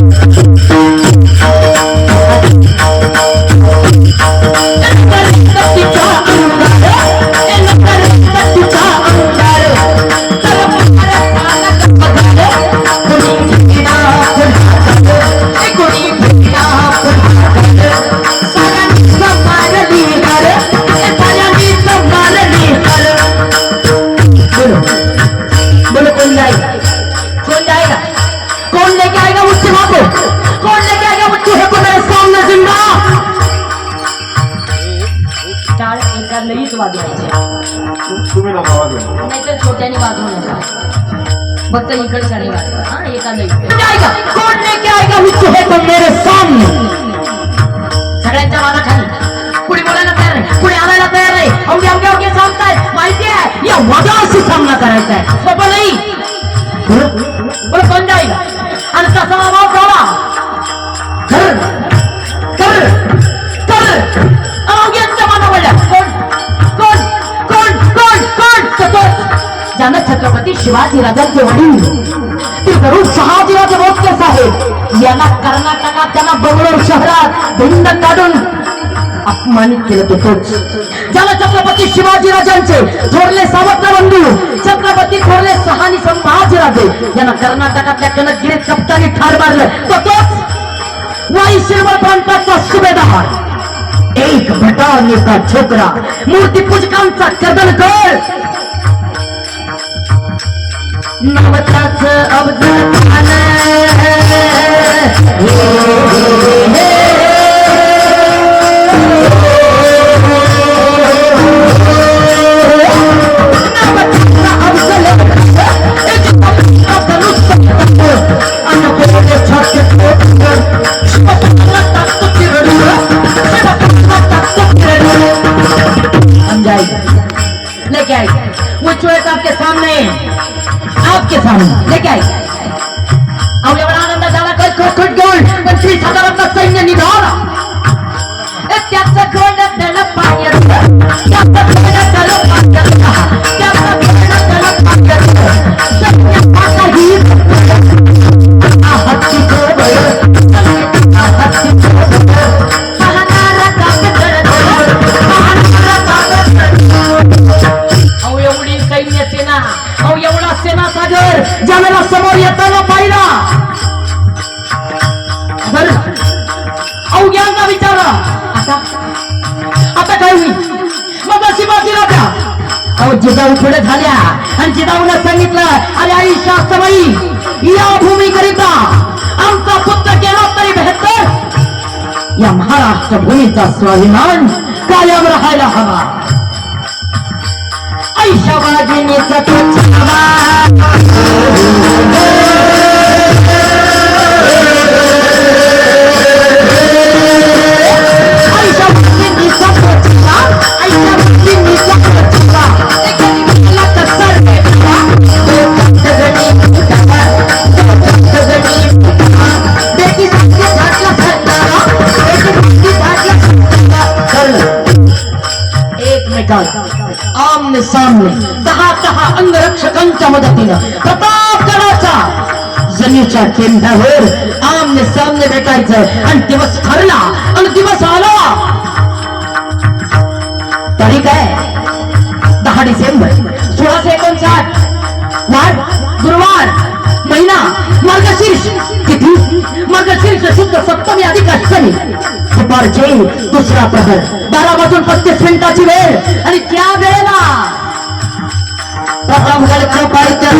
Thank. टाळ एका लईच वाजवायचे तुम्ही नका वाजवा. नाहीतर छोट्याने वाजवू नका. फक्त इकडे नाही वाजवा हा एका लई जाएगा कौन लेके आएगा मुझसे है को मेरे सामने. सगळ्यांच्या मानाखाली कुणी बोलायला तयार नाही कुणी आणायला तयार नाही अवघे अवघे अवघे सांगतायत. माहिती आहे? या वादाशी सामना करायचा आहे. छत्रपती शिवाजी राजांचे वडील. ते करू शहाजीराजे भोसले साहेब. यांना कर्नाटकात त्यांना बंगलोर शहरात भिंड काढून अपमानित केलं तोच ज्याला छत्रपती शिवाजी राजांचे थोरले सावत्र बंधू छत्रपती थोरले सहानी संभाजीराजे यांना कर्नाटकातल्या कनकगिरीत कप्तानी ठार मारलं. तो तोच वाई शिरवळ प्रांताचा सुभेदार. एक भटानेचा छोकरा मूर्ती पूजकांचा कदलकर नवताच अवधान लेके आई वो चोर आपके सामने। आपके सामने। लेके आई बना मग शिवाजी अहो जिजाऊ पुढे झाल्या. आणि जिजाऊला सांगितलं अरे आई शास्त्रबाई या भूमीकरिता आमचा पुत्र केला तरी बेहतर या महाराष्ट्र भूमीचा स्वाभिमान कायम राहायला हवा. ऐशा तो आमने सामने दहा दहा अंगरक्षकांच्या मदतीनं प्रतापगडाचा जमीच्या केंद्रावर आमने सामने भेटायचं. आणि दिवस ठरला आणि दिवस आला. तारीख आहे दहा डिसेंबर सोळाशे एकोणसाठ. वार गुरुवार महिना मार्गशीर्ष तिथी. मार्गशीर्ष शुद्ध सप्तमी अधिक अष्टमी दुपारचे दुसरा प्रहर. बारा वाजून पस्तीस मिनिटाची वेळ आणि त्या वेळेला प्रतापगडच्या